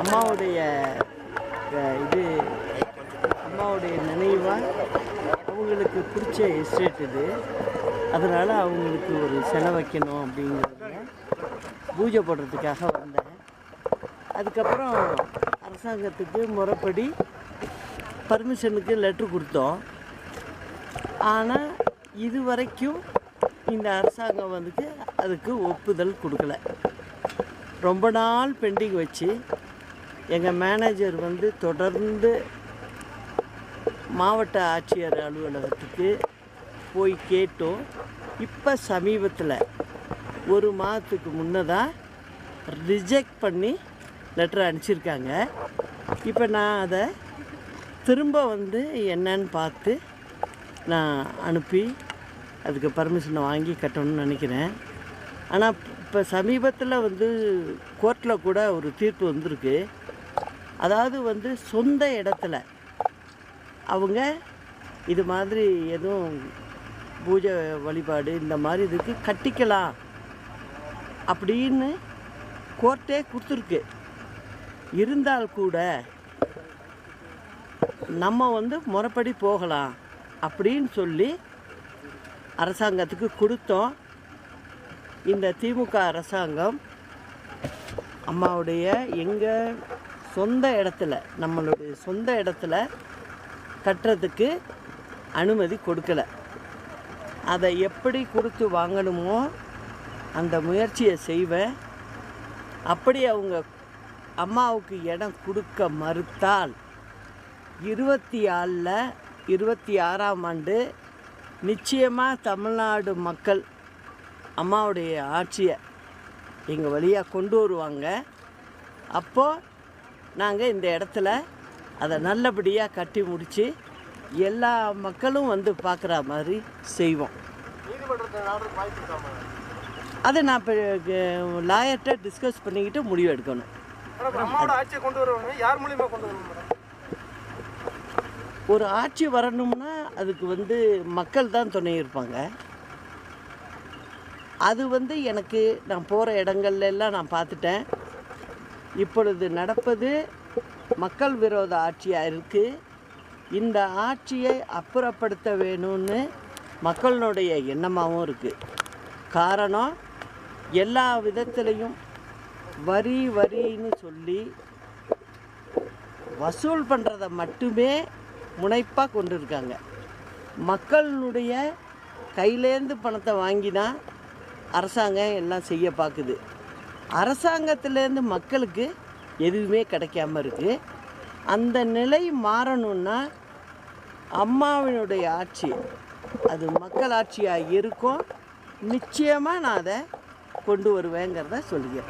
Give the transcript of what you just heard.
அம்மாவுடைய இது அம்மாவுடைய நினைவாக அவங்களுக்கு பிடிச்ச எஸ்டேட் இது. அதனால் அவங்களுக்கு ஒரு செலை வைக்கணும் அப்படிங்கிறதுல பூஜை போடுறதுக்காக வந்தேன். அதுக்கப்புறம் அரசாங்கத்துக்கு முறைப்படி பர்மிஷனுக்கு லெட்ரு கொடுத்தோம். ஆனால் இது வரைக்கும் இந்த அரசாங்கம் வந்துட்டு அதுக்கு ஒப்புதல் கொடுக்கல. ரொம்ப நாள் பெண்டிங் வச்சு எங்கள் மேனேஜர் வந்து தொடர்ந்து மாவட்ட ஆட்சியர் அலுவலகத்துக்கு போய் கேட்டோம். இப்போ சமீபத்தில் ஒரு மாதத்துக்கு முன்னதாக ரிஜெக்ட் பண்ணி லெட்டர் அனுப்பிச்சிருக்காங்க. இப்போ நான் அதை திரும்ப வந்து என்னன்னு பார்த்து நான் அனுப்பி அதுக்கு பர்மிஷனை வாங்கி கட்டணும்னு நினைக்கிறேன். ஆனால் இப்போ சமீபத்தில் வந்து கோர்ட்டில் கூட ஒரு தீர்ப்பு வந்திருக்கு. அதாவது வந்து சொந்த இடத்துல. அவங்க இது மாதிரி எதுவும் பூஜை வழிபாடு இந்த மாதிரி இதுக்கு கட்டிக்கலாம். அப்படின்னு கோர்ட்டே கொடுத்துருக்கு. இருந்தால் கூட நம்ம வந்து முறைப்படி போகலாம் அப்படின்னு சொல்லி அரசாங்கத்துக்கு கொடுத்தோம். இந்த திமுக அரசாங்கம் அம்மாவுடைய எங்கள் சொந்த இடத்துல நம்மளுடைய சொந்த இடத்துல கட்டுறதுக்கு அனுமதி கொடுக்கல. அதை எப்படி கொடுத்து வாங்கணுமோ அந்த முயற்சியை செய்வேன். அப்படி அவங்க அம்மாவுக்கு இடம் கொடுக்க மறுத்தால் இருபத்தி ஆறில் இருபத்தி ஆறாம் ஆண்டு நிச்சயமாக தமிழ்நாடு மக்கள் அம்மாவுடைய ஆட்சியை எங்கள் வழியாக கொண்டு வருவாங்க. அப்போது நாங்கள் இந்த இடத்துல அதை நல்லபடியாக கட்டி முடித்து எல்லா மக்களும் வந்து பார்க்குற மாதிரி செய்வோம். அதை நான் இப்போ லாயர்கிட்ட டிஸ்கஸ் பண்ணிக்கிட்டு முடிவு எடுக்கணும். ஒரு ஆட்சி வரணும்னா அதுக்கு வந்து மக்கள் தான் துணை இருப்பாங்க. அது வந்து எனக்கு நான் போகிற இடங்கள்ல எல்லாம் நான் பார்த்துட்டேன். இப்பொழுது நடப்பது மக்கள் விரோத ஆட்சியாக இருக்குது இந்த ஆட்சியை அப்புறப்படுத்த வேணும்னு மக்களினுடைய எண்ணமாகவும் இருக்குது காரணம் எல்லா விதத்திலையும் வரி வரின்னு சொல்லி வசூல் பண்ணுறத மட்டுமே முனைப்பாக கொண்டு இருக்காங்க மக்களுடைய கையிலேருந்து பணத்தை வாங்கி தான் அரசாங்கம் எல்லாம் செய்ய பார்க்குது அரசாங்கத்திலேருந்து மக்களுக்கு எதுவுமே கிடைக்காம இருக்குது அந்த நிலை மாறணும்னா அம்மாவினுடைய ஆட்சி அது மக்கள் ஆட்சியாக இருக்கும். நிச்சயமாக நான் அதை கொண்டு வருவேங்கிறத சொல்லிக்கிறேன்.